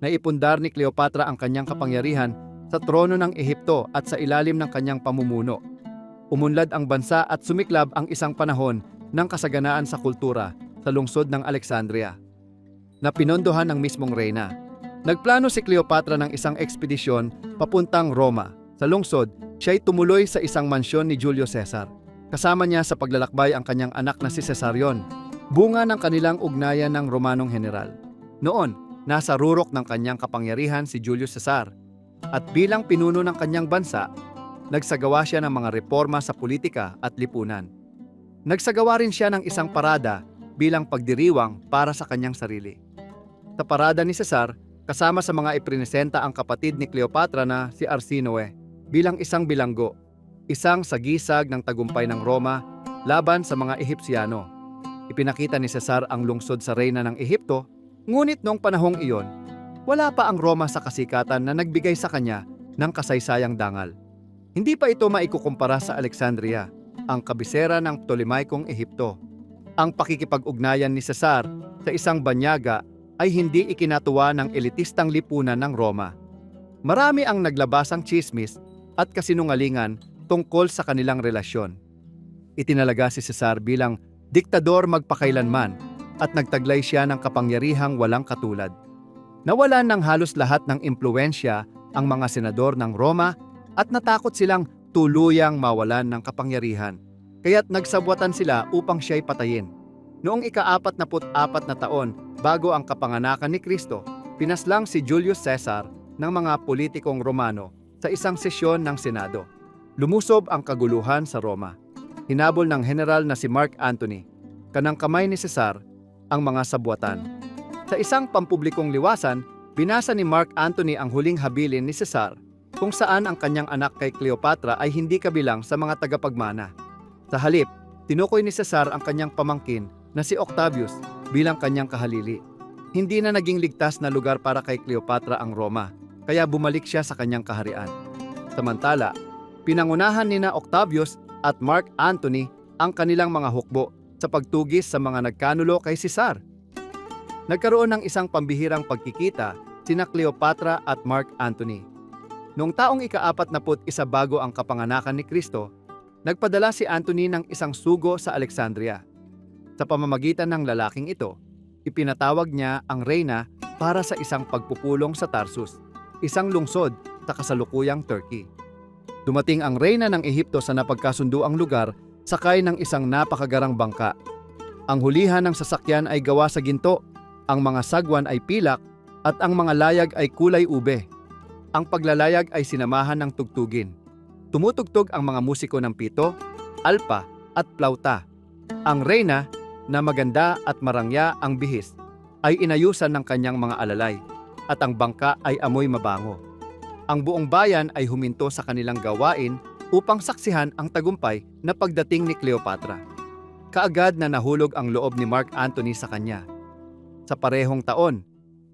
na ipundar ni Cleopatra ang kanyang kapangyarihan sa trono ng Ehipto at sa ilalim ng kanyang pamumuno. Umunlad ang bansa at sumiklab ang isang panahon ng kasaganaan sa kultura sa lungsod ng Alexandria na pinondohan ng mismong reyna. Nagplano si Cleopatra ng isang ekspedisyon papuntang Roma. Sa lungsod, siya'y tumuloy sa isang mansyon ni Julio Caesar. Kasama niya sa paglalakbay ang kanyang anak na si Cesarion, bunga ng kanilang ugnayan ng Romanong general. Noon, nasa rurok ng kanyang kapangyarihan si Julius Caesar at bilang pinuno ng kanyang bansa, nagsagawa siya ng mga reforma sa politika at lipunan. Nagsagawa rin siya ng isang parada bilang pagdiriwang para sa kanyang sarili. Sa parada ni Cesar, kasama sa mga iprinesenta ang kapatid ni Cleopatra na si Arsinoe bilang isang bilanggo, isang sagisag ng tagumpay ng Roma laban sa mga Ehipsyano. Ipinakita ni Cesar ang lungsod sa reyna ng Ehipto, ngunit noong panahong iyon, wala pa ang Roma sa kasikatan na nagbigay sa kanya ng kasaysayang dangal. Hindi pa ito maikukumpara sa Alexandria, ang kabisera ng Ptolemaikong Ehipto. Ang pakikipag-ugnayan ni Cesar sa isang banyaga ay hindi ikinatuwa ng elitistang lipunan ng Roma. Marami ang naglabasang chismis at kasinungalingan tungkol sa kanilang relasyon. Itinalaga si Cesar bilang diktador magpakailanman at nagtaglay siya ng kapangyarihang walang katulad. Nawalan ng halos lahat ng impluensya ang mga senador ng Roma at natakot silang tuluyang mawalan ng kapangyarihan. Kaya't nagsabwatan sila upang siya'y patayin. Noong ika-apat na apat na taon bago ang kapanganakan ni Kristo, pinaslang si Julius Caesar ng mga politikong Romano sa isang sesyon ng Senado. Lumusob ang kaguluhan sa Roma. Hinabol ng general na si Mark Antony, kanang kamay ni Cesar, ang mga sabwatan. Sa isang pampublikong liwasan, binasa ni Mark Antony ang huling habilin ni Cesar kung saan ang kanyang anak kay Cleopatra ay hindi kabilang sa mga tagapagmana. Sa halip, tinukoy ni Cesar ang kanyang pamangkin na si Octavius bilang kanyang kahalili. Hindi na naging ligtas na lugar para kay Cleopatra ang Roma, kaya bumalik siya sa kanyang kaharian. Samantala, pinangunahan ni na Octavius at Mark Antony ang kanilang mga hukbo sa pagtugis sa mga nagkanulo kay Cesar. Nagkaroon ng isang pambihirang pagkikita sina Cleopatra at Mark Antony. Noong taong ika-apat na put isa bago ang kapanganakan ni Kristo, nagpadala si Antony ng isang sugo sa Alexandria. Sa pamamagitan ng lalaking ito, ipinatawag niya ang reyna para sa isang pagpupulong sa Tarsus, isang lungsod sa kasalukuyang Turkey. Dumating ang reyna ng Ehipto sa napagkasunduang lugar sakay ng isang napakagarang bangka. Ang hulihan ng sasakyan ay gawa sa ginto, ang mga sagwan ay pilak, at ang mga layag ay kulay ube. Ang paglalayag ay sinamahan ng tugtugin. Tumutugtog ang mga musiko ng pito, alpa at plauta. Ang reyna, na maganda at marangya ang bihis, ay inayusan ng kanyang mga alalay, at ang bangka ay amoy mabango. Ang buong bayan ay huminto sa kanilang gawain upang saksihan ang tagumpay na pagdating ni Cleopatra. Kaagad na nahulog ang loob ni Mark Antony sa kanya. Sa parehong taon,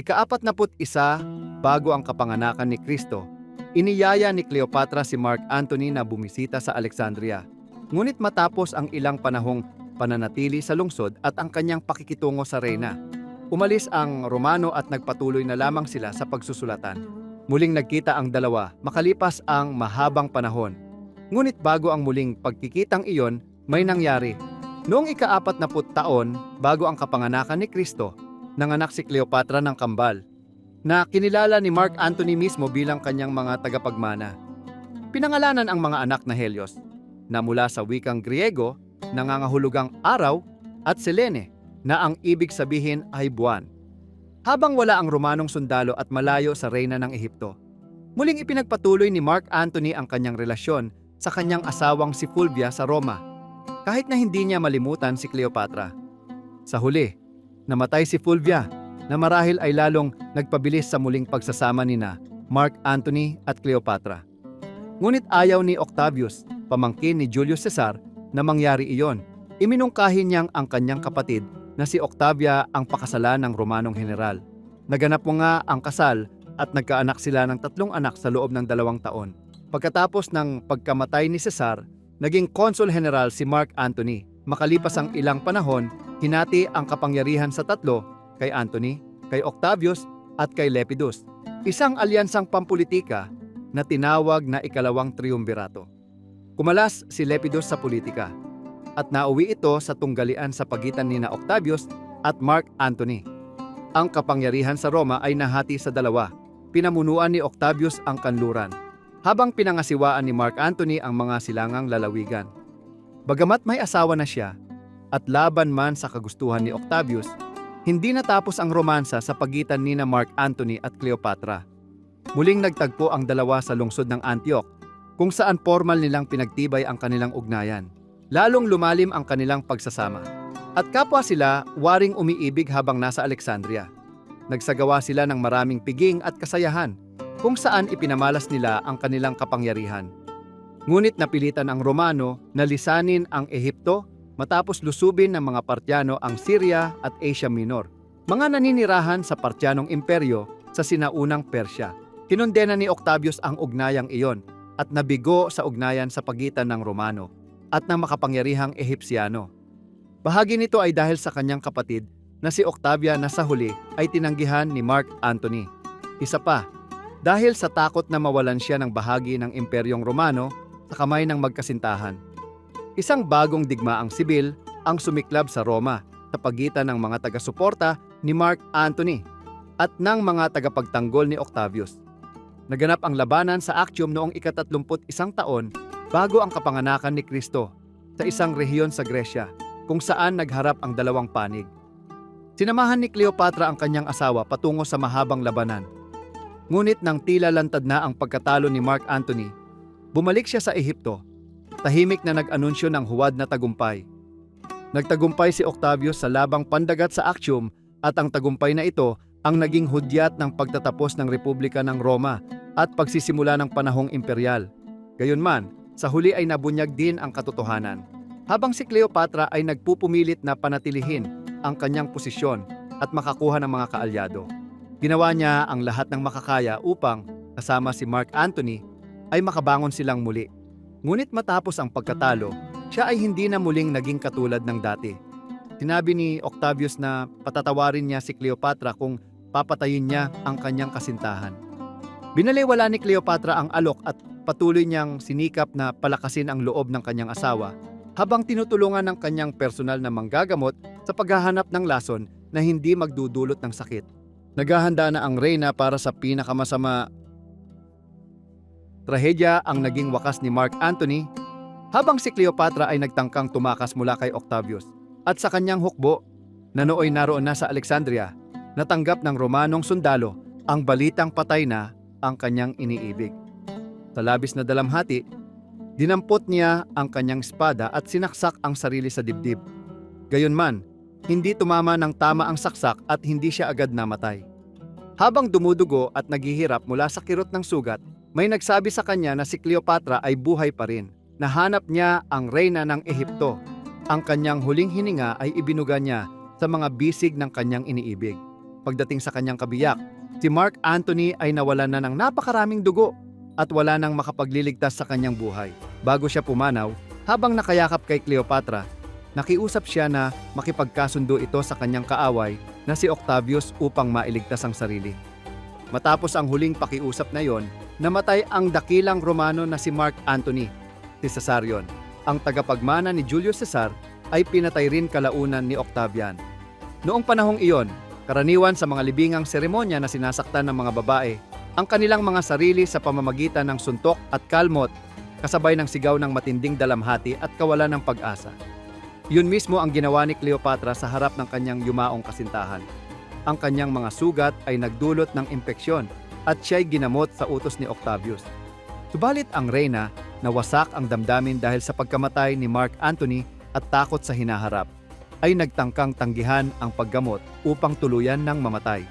ikaapat na put isa bago ang kapanganakan ni Kristo, iniyaya ni Cleopatra si Mark Antony na bumisita sa Alexandria. Ngunit matapos ang ilang panahong pananatili sa lungsod at ang kanyang pakikitungo sa reyna, umalis ang Romano at nagpatuloy na lamang sila sa pagsusulatan. Muling nagkita ang dalawa makalipas ang mahabang panahon. Ngunit bago ang muling pagkikitang iyon, may nangyari. Noong ika-apat na taon bago ang kapanganakan ni Kristo, nanganak si Cleopatra ng kambal, na kinilala ni Mark Antony mismo bilang kanyang mga tagapagmana. Pinangalanan ang mga anak na Helios, na mula sa wikang Griego, nangangahulugang araw, at Selene, na ang ibig sabihin ay buwan. Habang wala ang Romanong sundalo at malayo sa reyna ng Ehipto, muling ipinagpatuloy ni Mark Antony ang kanyang relasyon sa kanyang asawang si Fulvia sa Roma, kahit na hindi niya malimutan si Cleopatra. Sa huli, namatay si Fulvia na marahil ay lalong nagpabilis sa muling pagsasama ni na Mark Antony at Cleopatra. Ngunit ayaw ni Octavius, pamangkin ni Julius Caesar, na mangyari iyon. Iminungkahi niyang ang kanyang kapatid na si Octavia ang pakasalan ng Romanong general. Naganap mo nga ang kasal at nagkaanak sila ng tatlong anak sa loob ng dalawang taon. Pagkatapos ng pagkamatay ni Cesar, naging consul general si Mark Antony. Makalipas ang ilang panahon, hinati ang kapangyarihan sa tatlo, kay Antony, kay Octavius, at kay Lepidus, isang alyansang pampolitika na tinawag na ikalawang triumvirato. Kumalas si Lepidus sa politika at nauwi ito sa tunggalian sa pagitan ni na Octavius at Mark Antony. Ang kapangyarihan sa Roma ay nahati sa dalawa. Pinamunuan ni Octavius ang kanluran, habang pinangasiwaan ni Mark Antony ang mga silangang lalawigan. Bagamat may asawa na siya, at laban man sa kagustuhan ni Octavius, hindi natapos ang romansa sa pagitan ni na Mark Antony at Cleopatra. Muling nagtagpo ang dalawa sa lungsod ng Antioch, kung saan formal nilang pinagtibay ang kanilang ugnayan. Lalong lumalim ang kanilang pagsasama. At kapwa sila waring umiibig habang nasa Alexandria. Nagsagawa sila ng maraming piging at kasayahan, kung saan ipinamalas nila ang kanilang kapangyarihan. Ngunit napilitan ang Romano na lisanin ang Ehipto matapos lusubin ng mga Partiyano ang Syria at Asia Minor, mga naninirahan sa Partyanong Imperyo sa sinaunang Persya. Kinondena ni Octavius ang ugnayang iyon at nabigo sa ugnayan sa pagitan ng Romano at ng makapangyarihang Ehipsyano. Bahagi nito ay dahil sa kanyang kapatid na si Octavia na sa huli ay tinanggihan ni Mark Antony. Isa pa, dahil sa takot na mawalan siya ng bahagi ng Imperyong Romano sa kamay ng magkasintahan. Isang bagong digmaang sibil ang sumiklab sa Roma sa pagitan ng mga taga-suporta ni Mark Antony at ng mga tagapagtanggol ni Octavius. Naganap ang labanan sa Actium noong ikatatlumput isang taon bago ang kapanganakan ni Kristo sa isang rehiyon sa Gresya kung saan nagharap ang dalawang panig. Sinamahan ni Cleopatra ang kanyang asawa patungo sa mahabang labanan. Ngunit nang tila lantad na ang pagkatalo ni Mark Antony, bumalik siya sa Ehipto tahimik na nag-anunsyo ng huwad na tagumpay. Nagtagumpay si Octavius sa labang pandagat sa Actium at ang tagumpay na ito ang naging hudyat ng pagtatapos ng Republika ng Roma at pagsisimula ng panahong imperial. Gayunman, sa huli ay nabunyag din ang katotohanan. Habang si Cleopatra ay nagpupumilit na panatilihin ang kanyang posisyon at makakuha ng mga kaalyado. Ginawa niya ang lahat ng makakaya upang, kasama si Mark Antony, ay makabangon silang muli. Ngunit matapos ang pagkatalo, siya ay hindi na muling naging katulad ng dati. Sinabi ni Octavius na patatawarin niya si Cleopatra kung papatayin niya ang kanyang kasintahan. Binaliwala ni Cleopatra ang alok at patuloy niyang sinikap na palakasin ang loob ng kanyang asawa habang tinutulungan ng kanyang personal na manggagamot sa paghahanap ng lason na hindi magdudulot ng sakit. Naghahanda na ang reyna para sa pinakamasama Trahedya ang naging wakas ni Mark Antony habang si Cleopatra ay nagtangkang tumakas mula kay Octavius. At sa kanyang hukbo, na nooy naroon na sa Alexandria, natanggap ng Romanong sundalo ang balitang patay na ang kanyang iniibig. Sa labis na dalamhati, dinampot niya ang kanyang espada at sinaksak ang sarili sa dibdib. Gayunman, hindi tumama ng tama ang saksak at hindi siya agad namatay. Habang dumudugo at naghihirap mula sa kirot ng sugat, may nagsabi sa kanya na si Cleopatra ay buhay pa rin. Nahanap niya ang reyna ng Ehipto. Ang kanyang huling hininga ay ibinuga niya sa mga bisig ng kanyang iniibig. Pagdating sa kanyang kabiyak, si Mark Antony ay nawalan na ng napakaraming dugo at wala nang makapagliligtas sa kanyang buhay. Bago siya pumanaw, habang nakayakap kay Cleopatra, nakiusap siya na makipagkasundo ito sa kanyang kaaway na si Octavius upang mailigtas ang sarili. Matapos ang huling pakiusap na yon, namatay ang dakilang Romano na si Mark Antony, si Cesarion. Ang tagapagmana ni Julius Caesar ay pinatay rin kalaunan ni Octavian. Noong panahong iyon, karaniwan sa mga libingang seremonya na sinasaktan ng mga babae, ang kanilang mga sarili sa pamamagitan ng suntok at kalmot kasabay ng sigaw ng matinding dalamhati at kawalan ng pag-asa. Yun mismo ang ginawa ni Cleopatra sa harap ng kanyang yumaong kasintahan. Ang kanyang mga sugat ay nagdulot ng impeksyon at siya'y ginamot sa utos ni Octavius. Subalit ang reyna, nawasak ang damdamin dahil sa pagkamatay ni Mark Antony at takot sa hinaharap, ay nagtangkang tanggihan ang paggamot upang tuluyan ng mamatay.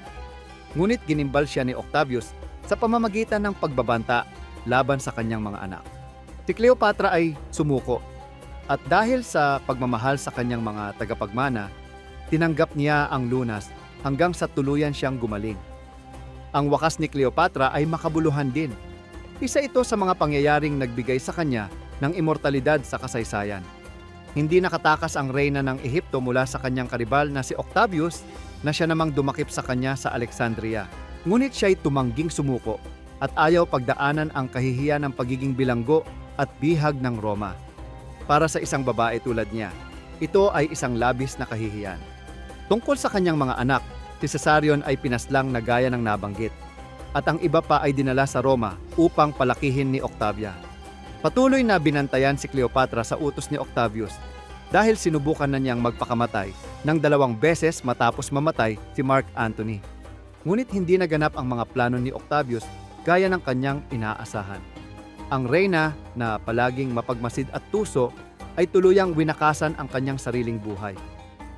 Ngunit ginimbal siya ni Octavius sa pamamagitan ng pagbabanta laban sa kanyang mga anak. Si Cleopatra ay sumuko at dahil sa pagmamahal sa kanyang mga tagapagmana, tinanggap niya ang lunas hanggang sa tuluyan siyang gumaling. Ang wakas ni Cleopatra ay makabuluhan din. Isa ito sa mga pangyayaring nagbigay sa kanya ng imortalidad sa kasaysayan. Hindi nakatakas ang reyna ng Ehipto mula sa kanyang karibal na si Octavius na siya namang dumakip sa kanya sa Alexandria. Ngunit siya'y tumangging sumuko at ayaw pagdaanan ang kahihiyan ng pagiging bilanggo at bihag ng Roma. Para sa isang babae tulad niya, ito ay isang labis na kahihiyan. Tungkol sa kanyang mga anak, si Cesarion ay pinaslang na gaya ng nabanggit at ang iba pa ay dinala sa Roma upang palakihin ni Octavia. Patuloy na binantayan si Cleopatra sa utos ni Octavius dahil sinubukan na niyang magpakamatay ng dalawang beses matapos mamatay si Mark Antony. Ngunit hindi naganap ang mga plano ni Octavius gaya ng kanyang inaasahan. Ang reyna na palaging mapagmasid at tuso ay tuluyang winakasan ang kanyang sariling buhay.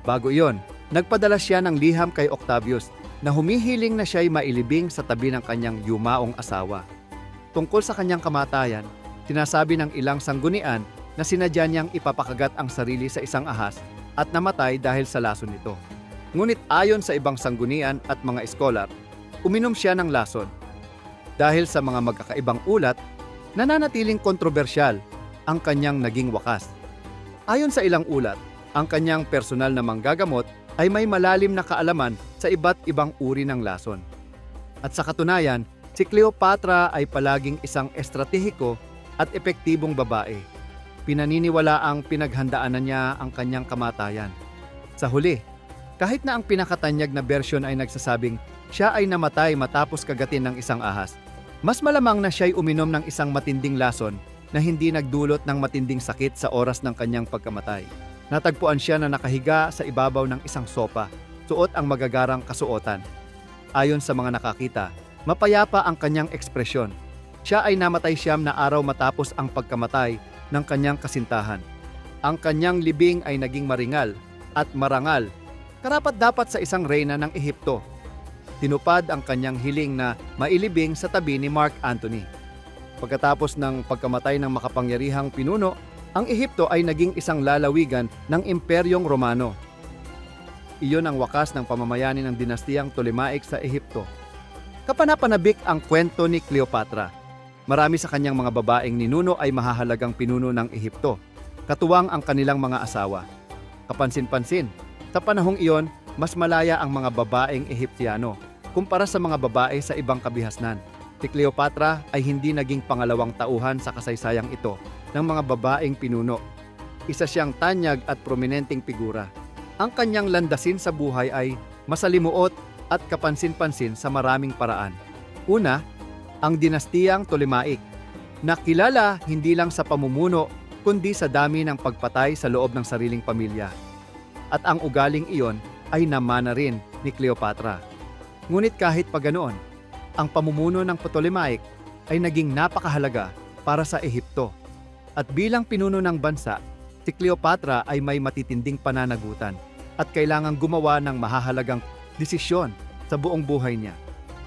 Bago iyon, nagpadala siya ng liham kay Octavius na humihiling na siya'y mailibing sa tabi ng kanyang yumaong asawa. Tungkol sa kanyang kamatayan, sinasabi ng ilang sanggunian na sinadya niyang ipapakagat ang sarili sa isang ahas at namatay dahil sa lason nito. Ngunit ayon sa ibang sanggunian at mga eskolar, uminom siya ng lason. Dahil sa mga magkakaibang ulat, nananatiling kontrobersyal ang kanyang naging wakas. Ayon sa ilang ulat, ang kanyang personal na manggagamot ay may malalim na kaalaman sa iba't ibang uri ng lason. At sa katunayan, si Cleopatra ay palaging isang estratehiko at epektibong babae. Pinaniniwala ang pinaghandaanan niya ang kanyang kamatayan. Sa huli, kahit na ang pinakatanyag na bersyon ay nagsasabing siya ay namatay matapos kagatin ng isang ahas, mas malamang na siya'y uminom ng isang matinding lason na hindi nagdulot ng matinding sakit sa oras ng kanyang pagkamatay. Natagpuan siya na nakahiga sa ibabaw ng isang sopa, suot ang magagarang kasuotan. Ayon sa mga nakakita, mapayapa ang kanyang ekspresyon. Siya ay namatay siyam na araw matapos ang pagkamatay ng kanyang kasintahan. Ang kanyang libing ay naging maringal at marangal, karapat dapat sa isang reyna ng Ehipto. Tinupad ang kanyang hiling na mailibing sa tabi ni Mark Antony. Pagkatapos ng pagkamatay ng makapangyarihang pinuno, ang Ehipto ay naging isang lalawigan ng Imperyong Romano. Iyon ang wakas ng pamamayani ng dinastiyang Ptolemaic sa Ehipto. Kapanapanabik ang kwento ni Cleopatra. Marami sa kanyang mga babaeng ninuno ay mahahalagang pinuno ng Ehipto, katuwang ang kanilang mga asawa. Kapansin-pansin, sa panahong iyon, mas malaya ang mga babaeng Ehiptiano kumpara sa mga babae sa ibang kabihasnan. Si Cleopatra ay hindi naging pangalawang tauhan sa kasaysayang ito ng mga babaeng pinuno. Isa siyang tanyag at prominenteng figura. Ang kanyang landasin sa buhay ay masalimuot at kapansin-pansin sa maraming paraan. Una, ang dinastiyang Ptolemaic, na kilala hindi lang sa pamumuno kundi sa dami ng pagpatay sa loob ng sariling pamilya. At ang ugaling iyon ay namana rin ni Cleopatra. Ngunit kahit pa ganoon, ang pamumuno ng Ptolemaic ay naging napakahalaga para sa Ehipto. At bilang pinuno ng bansa, si Cleopatra ay may matitinding pananagutan at kailangang gumawa ng mahahalagang desisyon sa buong buhay niya.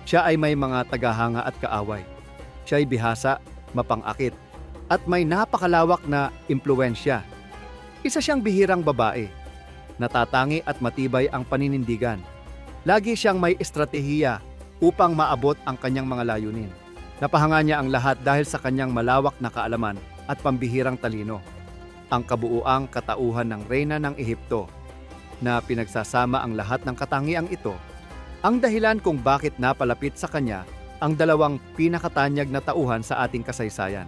Siya ay may mga tagahanga at kaaway. Siya ay bihasa, mapangakit, at may napakalawak na impluensya. Isa siyang bihirang babae. Natatangi at matibay ang paninindigan. Lagi siyang may estratehiya upang maabot ang kanyang mga layunin. Napahanga niya ang lahat dahil sa kanyang malawak na kaalaman at pambihirang talino. Ang kabuuang katauhan ng reyna ng Ehipto na pinagsasama ang lahat ng katangiang ito ang dahilan kung bakit napalapit sa kanya ang dalawang pinakatanyag na tauhan sa ating kasaysayan.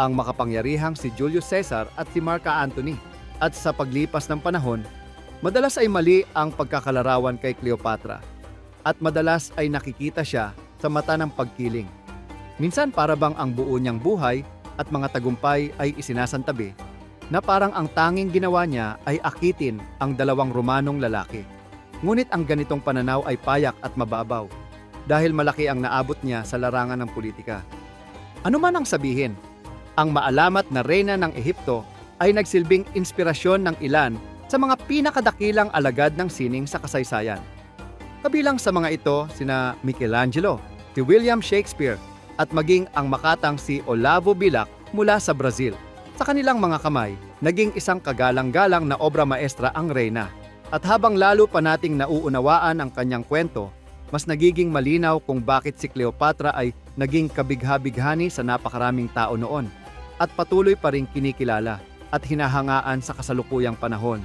Ang makapangyarihang si Julius Caesar at si Mark Antony. At sa paglipas ng panahon, madalas ay mali ang pagkakalarawan kay Cleopatra at madalas ay nakikita siya sa mata ng pagkiling. Minsan para bang ang buo niyang buhay at mga tagumpay ay isinasantabi na parang ang tanging ginawa niya ay akitin ang dalawang Romanong lalaki. Ngunit ang ganitong pananaw ay payak at mababaw dahil malaki ang naabot niya sa larangan ng politika. Ano man ang sabihin, ang maalamat na reyna ng Ehipto ay nagsilbing inspirasyon ng ilan sa mga pinakadakilang alagad ng sining sa kasaysayan. Kabilang sa mga ito sina Michelangelo, si William Shakespeare at maging ang makatang si Olavo Bilac mula sa Brazil. Sa kanilang mga kamay, naging isang kagalang-galang na obra maestra ang reyna. At habang lalo pa nating nauunawaan ang kanyang kwento, mas nagiging malinaw kung bakit si Cleopatra ay naging kabigha-bighani sa napakaraming tao noon at patuloy pa rin kinikilala at hinahangaan sa kasalukuyang panahon.